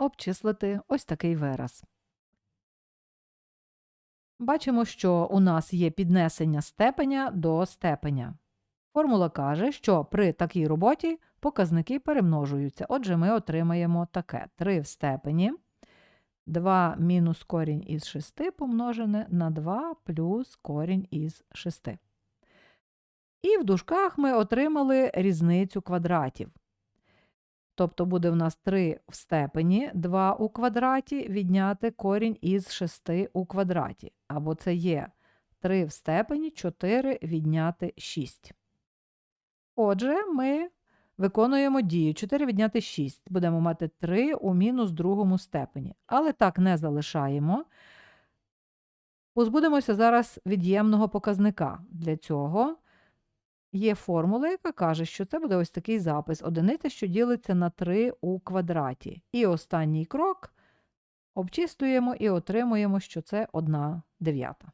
обчислити ось такий вираз. Бачимо, що у нас є піднесення степеня до степеня. Формула каже, що при такій роботі показники перемножуються. Отже, ми отримаємо таке 3 в степені 2 мінус корінь із 6 помножене на 2 плюс корінь із 6. І в дужках ми отримали різницю квадратів. Тобто буде в нас 3 в степені 2 у квадраті відняти корінь із 6 у квадраті. Або це є 3 в степені 4 відняти 6. Отже, ми виконуємо дію 4 відняти 6. Будемо мати 3 у мінус другому степені. Але так не залишаємо. Позбудемося зараз від'ємного показника. Для цього є формула, яка каже, що це буде ось такий запис. Одиниця, що ділиться на 3 у квадраті. І останній крок обчислюємо і отримуємо, що це 1 дев'ята.